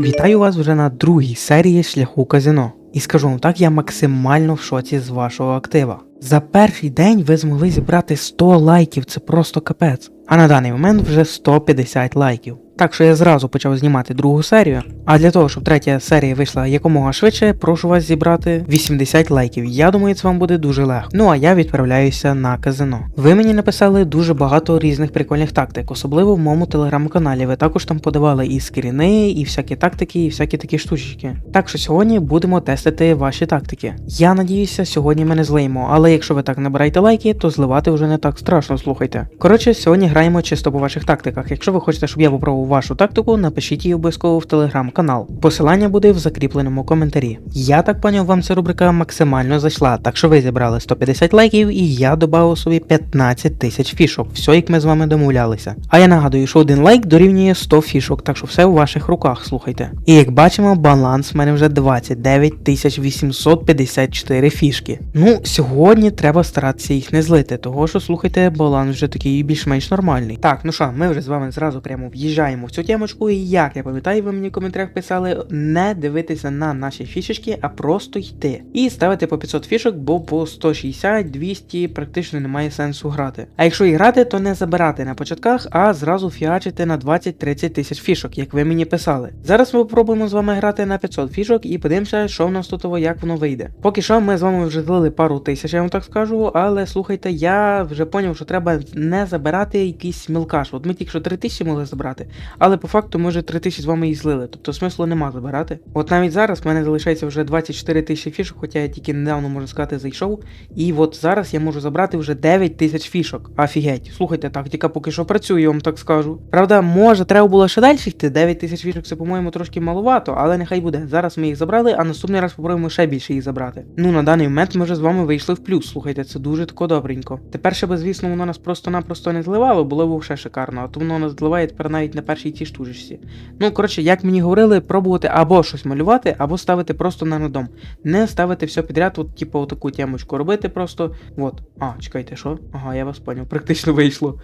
Вітаю вас вже на другій серії шляху казино. І скажу вам так, я максимально в шоці з вашого актива. За перший день ви змогли зібрати 100 лайків, це просто капець. А на даний момент вже 150 лайків. Так що я зразу почав знімати другу серію. А для того, щоб третя серія вийшла якомога швидше, прошу вас зібрати 80 лайків. Я думаю, це вам буде дуже легко. Ну а я відправляюся на казино. Ви мені написали дуже багато різних прикольних тактик, особливо в моєму телеграм-каналі. Ви також там подавали і скріни, і всякі тактики, і всякі такі штучки. Так що сьогодні будемо тестити ваші тактики. Я надіюся, сьогодні ми не злиємо, але якщо ви так набираєте лайки, то зливати вже не так страшно, слухайте. Коротше, сьогодні граємо чисто по ваших тактиках. Якщо ви хочете, щоб я попробував вашу тактику, напишіть її обов'язково в телеграм-канал. Посилання буде в закріпленому коментарі. Я так поняв, вам ця рубрика максимально зайшла, так що ви зібрали 150 лайків, і я додав собі 15 тисяч фішок. Все, як ми з вами домовлялися. А я нагадую, що один лайк дорівнює 100 фішок, так що все у ваших руках, слухайте. І як бачимо, баланс в мене вже 29 854 фішки. Ну, сьогодні треба старатися їх не злити, того що слухайте, баланс вже такий більш-менш нормальний. Так, ну що, ми вже з вами зразу прямо в'їжджаємо в цю темочку, і як я пам'ятаю, ви мені в коментарях писали не дивитися на наші фішечки, а просто йти. І ставити по 500 фішок, бо по 160, 200 практично немає сенсу грати. А якщо і грати, то не забирати на початках, а зразу фіачити на 20-30 тисяч фішок, як ви мені писали. Зараз ми попробуємо з вами грати на 500 фішок і подивимося, що в нас тут, як воно вийде. Поки що ми з вами вже злили пару тисяч, я вам так скажу, але слухайте, я вже поняв, що треба не забирати якийсь мілкаш. От ми тільки що 3 тисячі могли забрати, але по факту ми вже 3 тисячі з вами і злили, тобто смислу нема забирати. От навіть зараз в мене залишається вже 24 тисячі фішок, хоча я тільки недавно можна сказати зайшов. І от зараз я можу забрати вже 9 тисяч фішок. Офігеть. Слухайте, тактика поки що працює, я вам так скажу. Правда, може, треба було ще далі йти. 9 тисяч фішок це, по-моєму, трошки маловато, але нехай буде. Зараз ми їх забрали, а наступний раз спробуємо ще більше їх забрати. Ну на даний момент ми вже з вами вийшли в плюс. Слухайте, це дуже тако добренько. Тепер ще би, звісно, воно нас просто-напросто не зливало, було б ще шикарно, а то воно нас зливає тепер навіть на першій тій штучці. Ну, коротше, як мені говорили, пробувати або щось малювати, або ставити просто на надом. Не ставити все підряд, от, типу, отаку темочку робити просто. От. А, чекайте, що? Ага, я вас поняв, практично вийшло.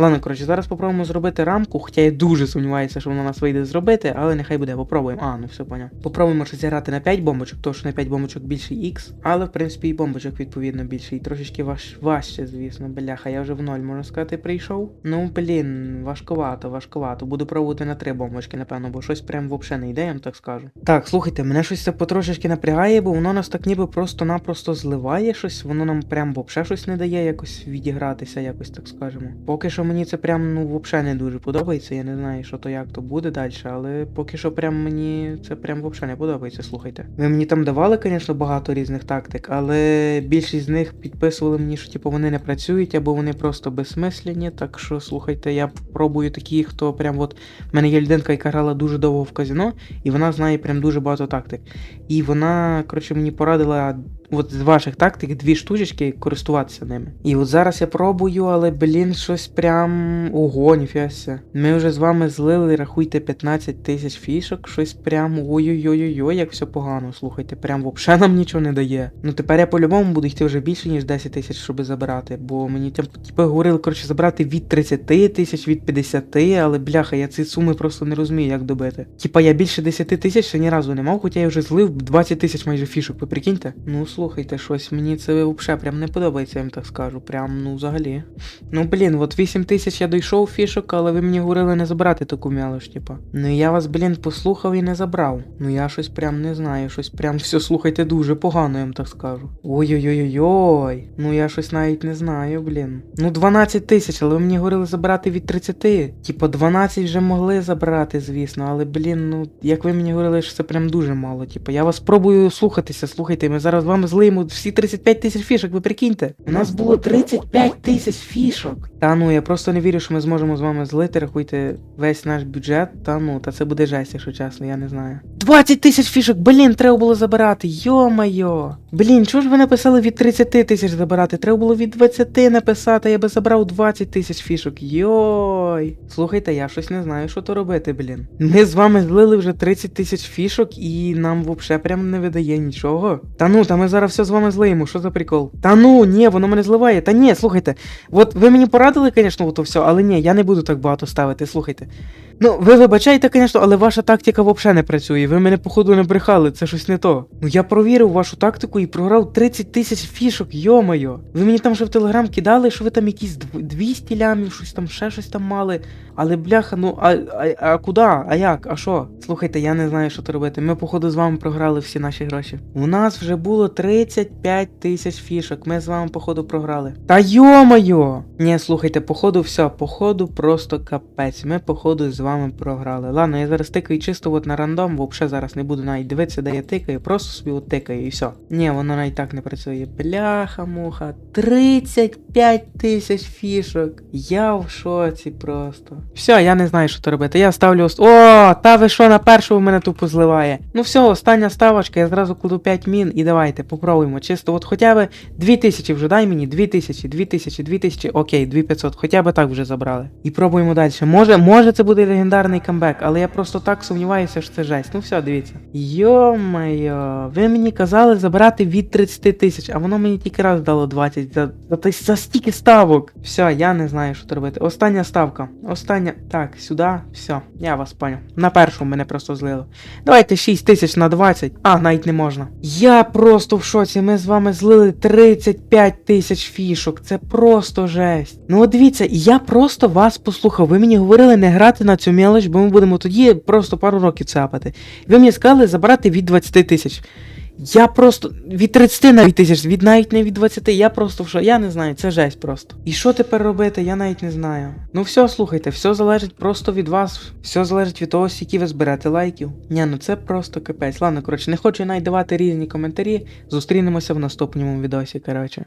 Ладно, коротше, зараз попробуємо зробити рамку, хоча я дуже сумніваюся, що воно нас вийде зробити, але нехай буде, попробуємо. А, ну все поняв. Попробуємо ще зіграти на 5 бомбочок, тому що на 5 бомбочок більший X, але в принципі і бомбочок відповідно більше, і трошечки важ... важче, звісно, бляха, я вже в ноль, можна сказати, прийшов. Ну, блін, важковато, важковато. Буду пробувати на 3 бомбочки, напевно, бо щось прям взагалі не йде, я вам так скажу. Так, слухайте, мене щось це потрошечки напрягає, бо воно нас так ніби просто-напросто зливає щось, воно нам прям взагалі щось не дає якось відігратися, якось так скажемо. Поки що мені це прям ну взагалі не дуже подобається. Я не знаю, що то як то буде далі, але поки що прям мені це прям взагалі не подобається. Слухайте. Ви мені там давали, звісно, багато різних тактик, але більшість з них підписували мені, що типу вони не працюють або вони просто безсмислені. Так що слухайте, я пробую такі, хто прям от в мене є людинка, яка грала дуже довго в казино, і вона знає прям дуже багато тактик. І вона, коротше, мені порадила. От з ваших тактик дві штучечки користуватися ними. І от зараз я пробую, але блін, щось прям ого, ніфіася. Ми вже з вами злили, рахуйте 15 тисяч фішок, щось прям ой-ой-ой-ой, як все погано. Слухайте, прям взагалі нам нічого не дає. Ну тепер я по-любому буду йти вже більше, ніж 10 тисяч, щоб забирати. Бо мені там типу, говорили, коротше, забрати від 30 тисяч, від 50, але бляха, я ці суми просто не розумію, як добити. Типа я більше 10 тисяч ще ні разу не мав, хоча я вже злив 20 тисяч майже фішок, ви прикиньте? Ну слухайте, щось мені це взагалі прям не подобається, я вам так скажу. Прям, ну взагалі. Ну блін, от 8 тисяч я дійшов фішок, але ви мені говорили не забрати таку мелоч, типа. Ну я вас, блін, послухав і не забрав. Ну я щось прям не знаю, щось прям все слухайте дуже погано, я вам так скажу. Ой-ой-ой-ой. Ну я щось навіть не знаю, блін. Ну 12 тисяч, але ви мені говорили забрати від 30. Типа 12 вже могли забрати, звісно, але блін, ну як ви мені говорили, що це прям дуже мало. Типа, я вас спробую слухатися, слухайте, ми зараз з вами злиємо всі 35 тисяч фішок, ви прикиньте. У нас було 35 тисяч фішок. Та ну я просто не вірю, що ми зможемо з вами злити, рахуйте весь наш бюджет. Та ну, та це буде жесть, якщо чесно, я не знаю. 20 тисяч фішок, блін, треба було забирати. Йо-майо. Блін, чого ж ви написали від 30 тисяч забирати? Треба було від 20 написати, я би забрав 20 тисяч фішок. Йой. Слухайте, я щось не знаю, що то робити, блін. Ми з вами злили вже 30 тисяч фішок і нам взагалі прям не видає нічого. Та ну, та ми зараз все з вами злиємо, що за прикол? Та ну, ні, воно мене зливає. Та ні, слухайте. От ви мені порадили, звісно, то все, але ні, я не буду так багато ставити, слухайте. Ну, ви вибачайте, звісно, але ваша тактика взагалі не працює. Ви мене, походу, не брехали, це щось не то. Ну я провірив вашу тактику і програв 30 тисяч фішок, йо-моє. Ви мені там ще в телеграм кидали, що ви там якісь 200 лямів, щось там, ще щось там мали. Але бляха, ну а, а, а куди? А як? А що? Слухайте, я не знаю, що то робити. Ми, походу, з вами програли всі наші гроші. У нас вже було 35 тисяч фішок. Ми з вами, походу, програли. Та йо-моє! Ні, слухайте, походу, все, походу, просто капець. Ми, походу, з вами програли. Ладно, я зараз тикаю чисто от на рандом, взагалі зараз не буду навіть дивитися, де я тикаю, просто собі от тикаю і все. Ні, воно навіть так не працює. Бляха, муха. 35 тисяч фішок. Я в шоці просто. Все, я не знаю, що то робити. Я ставлю. О, та ви що на першого мене тупо зливає. Ну все, остання ставочка, я зразу кладу 5 мін і давайте, попробуємо. Чисто, от хоча б 2000 вже дай мені, 2000, 2000, 2000, окей, 2500, хоча б так вже забрали. І пробуємо далі. Може, може це буде легендарний камбек, але я просто так сумніваюся, що це жесть. Ну все, дивіться. Йо-моє, ви мені казали забрати від 30 тисяч, а воно мені тільки раз дало 20 за, за, за, стільки ставок. Все, я не знаю, що робити. Остання ставка. Остання. Так, сюди, все, я вас поняв. На першому мене просто злило. Давайте 6 тисяч на 20. А, навіть не можна. Я просто в шоці. Ми з вами злили 35 тисяч фішок. Це просто жесть. Ну от дивіться, я просто вас послухав. Ви мені говорили не грати на цю мелоч, бо ми будемо тоді просто пару років цапати. Ви мені сказали забрати від 20 тисяч. Я просто від 30 навіть тисяч, від навіть не від 20, я просто в що, я не знаю, це жесть просто. І що тепер робити, я навіть не знаю. Ну все, слухайте, все залежить просто від вас, все залежить від того, скільки ви зберете лайків. Ні, ну це просто капець. Ладно, коротше, не хочу навіть давати різні коментарі. Зустрінемося в наступному відосі, коротше.